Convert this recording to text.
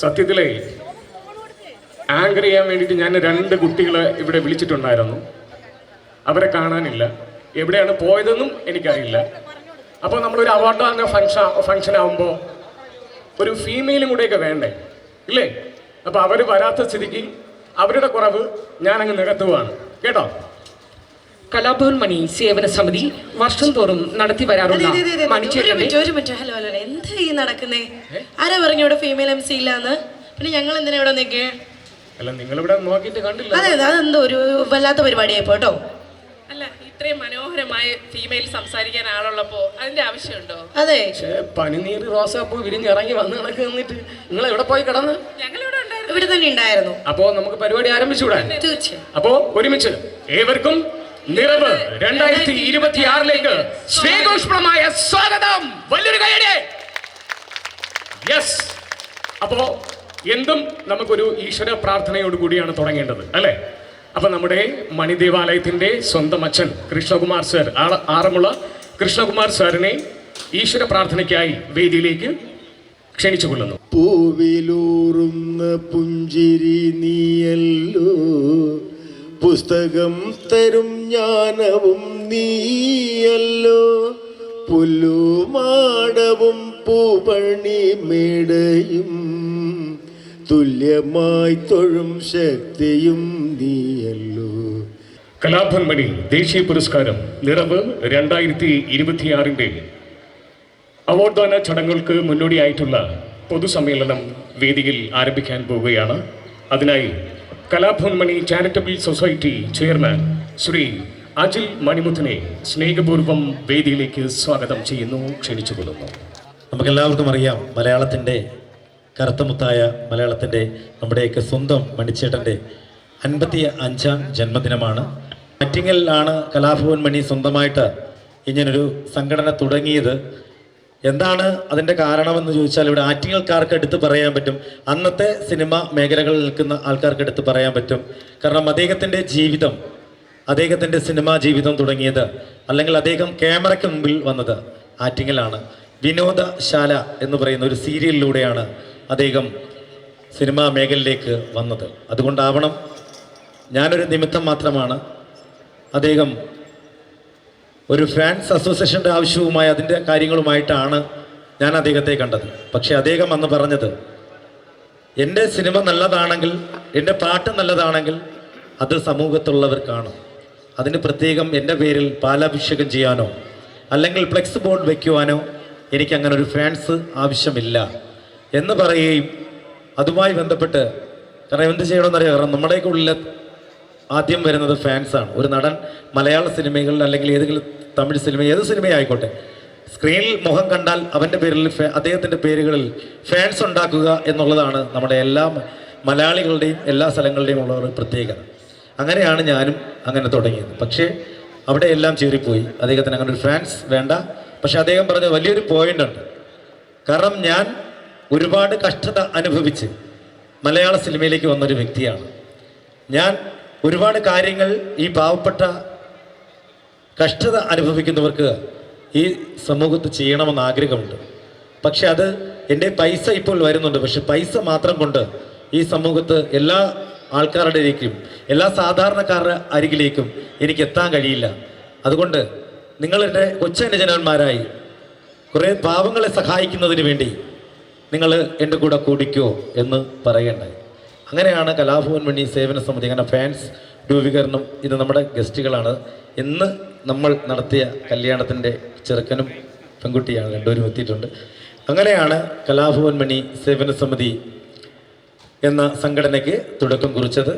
സത്യത്തിലേ anchor ചെയ്യാൻ വേണ്ടിയിട്ട് ഞാൻ രണ്ട് കുട്ടികളെ ഇവിടെ വിളിച്ചിട്ടുണ്ടായിരുന്നു. അവരെ കാണാനില്ല. എവിടെയാണ് പോയതെന്നും എനിക്കറിയില്ല. അപ്പോൾ നമ്മളൊരു അവാർഡ് വാങ്ങുന്ന ഫംഗ്ഷൻ ഫംഗ്ഷൻ ആകുമ്പോൾ ഒരു ഫീമെയിലും കൂടെയൊക്കെ വേണ്ടേ? ഇല്ലേ? അപ്പോൾ അവർ വരാത്ത സ്ഥിതിക്ക് അവരുടെ കുറവ് ഞാനങ്ങ് നികത്തുവാണ്. കേട്ടോ? കലാഭവൻ മണി സേവന സമിതി വർഷം തോറും നടത്തി വരാറുണ്ട് വരാറുള്ള ഹലോ ഹലോ എന്താ ഈ നടക്കുന്നേ? ആരാ പറഞ്ഞു ഇവിടെ ഫീമെയിൽ എം സി ഇല്ലാന്ന്? പിന്നെ ഞങ്ങൾ എന്തിനാ ഇവിടെ നിൽക്കേ അല്ല നിങ്ങൾ ഇവിടെ നോക്കിയിട്ട് കണ്ടില്ല. അതെ അതെ. അതെന്തോ ഒരു വല്ലാത്ത പരിപാടിയായി പോട്ടോ അല്ല ഇത്രയും മനോഹരമായ ഫീമെയിൽ സംസാരിക്കാൻ ആളുള്ളപ്പോ അതിന്റെ ആവശ്യമുണ്ടോ? അതെ. പനിനീര് റോസാപ്പൂ വിരിഞ്ഞിറങ്ങി വന്ന് കണക്ക് നിന്നിട്ട് നിങ്ങൾ എവിടെ പോയി കിടന്ന്? ഞങ്ങളിവിടെ ഉണ്ടായിരുന്നു. ഇവിടെ തന്നെ ഉണ്ടായിരുന്നു. അപ്പോ നമുക്ക് പരിപാടി ആരംഭിച്ചുകൂടാ തീർച്ചയായും. അപ്പോ ഒരുമിച്ച് ഏവർക്കും നിറവ് രണ്ടായിരത്തി ഇരുപത്തി ആറിലേക്ക് സ്നേഹോഷ്മളമായ സ്വാഗതം. വലിയൊരു കൈയടി യെസ് അപ്പോ എന്തും നമുക്കൊരു ഈശ്വര പ്രാർത്ഥനയോട് കൂടിയാണ് തുടങ്ങേണ്ടത് അല്ലേ? അപ്പൊ നമ്മുടെ മണിദേവാലയത്തിന്റെ സ്വന്തം അച്ഛൻ കൃഷ്ണകുമാർ സാർ ആറന്മുള കൃഷ്ണകുമാർ സാറിനെ ഈശ്വര പ്രാർത്ഥനയ്ക്കായി വേദിയിലേക്ക് ക്ഷണിച്ചു കൊള്ളുന്നു. പൂവിലൂറുന്ന പുഞ്ചിരി നീയല്ലോ. പുസ്തകം തരും ജ്ഞാനവും നീയല്ലോ. പുല്ലുമാടവും പൂപണി മേടയും തുല്യമായി തൊഴും ശക്തിയും നീയല്ലോ. കലാഭൻമണി ദേശീയ പുരസ്കാരം നിറവ് രണ്ടായിരത്തി ഇരുപത്തിയാറിന്റെ അവാർഡ് ദാന ചടങ്ങുകൾക്ക് മുന്നോടിയായിട്ടുള്ള പൊതുസമ്മേളനം വേദിയിൽ ആരംഭിക്കാൻ പോവുകയാണ്. അതിനായി Kalabhavan Mani charitable society chairman Shri Ajil മണിമുത്തിനെ സ്നേഹപൂർവം വേദിയിലേക്ക് സ്വാഗതം ചെയ്യുന്നു ക്ഷണിച്ചുകൊള്ളുന്നു. നമുക്കെല്ലാവർക്കും അറിയാം മലയാളത്തിന്റെ കറുത്തമുത്തായ മലയാളത്തിന്റെ നമ്മുടെയൊക്കെ സ്വന്തം മണിച്ചേട്ടന്റെ അൻപത്തി അഞ്ചാം ജന്മദിനമാണ്. മറ്റിങ്ങലിലാണ് കലാഭവൻ മണി സ്വന്തമായിട്ട് ഇങ്ങനൊരു സംഘടന തുടങ്ങിയത്. എന്താണ് അതിന്റെ കാരണമെന്ന് ചോദിച്ചാൽ ഇവിടെ ആറ്റിങ്ങൽക്കാർക്ക് എടുത്ത് പറയാൻ പറ്റും. അന്നത്തെ സിനിമ മേഖലകളിൽ നിൽക്കുന്ന ആൾക്കാർക്ക് എടുത്ത് പറയാൻ പറ്റും. കാരണം അദ്ദേഹത്തിന്റെ ജീവിതം അദ്ദേഹത്തിന്റെ സിനിമാ ജീവിതം തുടങ്ങിയത് അല്ലെങ്കിൽ അദ്ദേഹം ക്യാമറയ്ക്ക് മുമ്പിൽ വന്നത് ആറ്റിങ്ങലാണ്. വിനോദശാല എന്ന് പറയുന്ന ഒരു സീരിയലിലൂടെയാണ് അദ്ദേഹം സിനിമാ മേഖലയിലേക്ക് വന്നത്. അതുകൊണ്ടാവണം ഞാനൊരു നിമിത്തം മാത്രമാണ് അദ്ദേഹം ഒരു ഫാൻസ് അസോസിയേഷന്റെ ആവശ്യവുമായി അതിന്റെ കാര്യങ്ങളുമായിട്ടാണ് ഞാൻ അദ്ദേഹത്തെ കണ്ടത്. പക്ഷേ അദ്ദേഹം അന്ന് പറഞ്ഞത് എന്റെ സിനിമ നല്ലതാണെങ്കിൽ എന്റെ പാട്ട് നല്ലതാണെങ്കിൽ അത് സമൂഹത്തുള്ളവർ കാണും. അതിന് പ്രത്യേകം എന്റെ പേരിൽ പാലാഭിഷേകം ചെയ്യാനോ അല്ലെങ്കിൽ ഫ്ലെക്സ് ബോർഡ് വയ്ക്കുവാനോ എനിക്കങ്ങനെ ഒരു ഫാൻസ് ആവശ്യമില്ല എന്ന് പറയുകയും അതുമായി ബന്ധപ്പെട്ട് കാരണം എന്ത് ചെയ്യണമെന്നറിയാം കാരണം നമ്മുടെയൊക്കെ ഉള്ളിൽ ആദ്യം വരുന്നത് ഫാൻസാണ് ഒരു നടൻ മലയാള സിനിമകളിൽ അല്ലെങ്കിൽ ഏതെങ്കിലും തമിഴ് സിനിമ ഏത് സിനിമയായിക്കോട്ടെ സ്ക്രീനിൽ മുഖം കണ്ടാൽ അവന്റെ പേരിൽ അദ്ദേഹത്തിന്റെ പേരുകളിൽ ഫാൻസ് ഉണ്ടാക്കുക എന്നുള്ളതാണ് നമ്മുടെ എല്ലാ മലയാളികളുടെയും എല്ലാ സ്ഥലങ്ങളുടെയും ഉള്ള ഒരു പ്രത്യേകത. അങ്ങനെയാണ് ഞാനും അങ്ങനെ തുടങ്ങിയത്. പക്ഷേ അവിടെ എല്ലാം ചീറിപ്പോയി. അദ്ദേഹത്തിന് അങ്ങനെ ഒരു ഫാൻസ് വേണ്ട. പക്ഷെ അദ്ദേഹം പറഞ്ഞ വലിയൊരു പോയിന്റ് ഉണ്ട്. കാരണം ഞാൻ ഒരുപാട് കഷ്ടത അനുഭവിച്ച് മലയാള സിനിമയിലേക്ക് വന്നൊരു വ്യക്തിയാണ്. ഞാൻ ഒരുപാട് കാര്യങ്ങൾ ഈ പാവപ്പെട്ട കഷ്ടത അനുഭവിക്കുന്നവർക്ക് ഈ സമൂഹത്ത് ചെയ്യണമെന്ന് ആഗ്രഹമുണ്ട്. പക്ഷെ അത് എന്റെ പൈസ ഇപ്പോൾ വരുന്നുണ്ട്. പക്ഷെ പൈസ മാത്രം കൊണ്ട് ഈ സമൂഹത്ത് എല്ലാ ആൾക്കാരുടെയിലേക്കും എല്ലാ സാധാരണക്കാരുടെ അരികിലേക്കും എനിക്ക് എത്താൻ കഴിയില്ല. അതുകൊണ്ട് നിങ്ങളുടെ കൊച്ചനുജനന്മാരായി കുറേ പാവങ്ങളെ സഹായിക്കുന്നതിന് വേണ്ടി നിങ്ങൾ എന്റെ കൂടെ കൂടിക്കോ എന്ന് പറയണ്ടായി അങ്ങനെയാണ് കലാഭവൻ മണി സേവന സമിതി. അങ്ങനെ ഫാൻസ് രൂപീകരണം ഇത് നമ്മുടെ ഗസ്റ്റുകളാണ്. ഇന്ന് നമ്മൾ നടത്തിയ കല്യാണത്തിന്റെ ചെറുക്കനും പെൺകുട്ടിയാണ് രണ്ടുപേരും എത്തിയിട്ടുണ്ട്. അങ്ങനെയാണ് കലാഭവൻ മണി സേവന സമിതി എന്ന സംഘടനയ്ക്ക് തുടക്കം കുറിച്ചത്.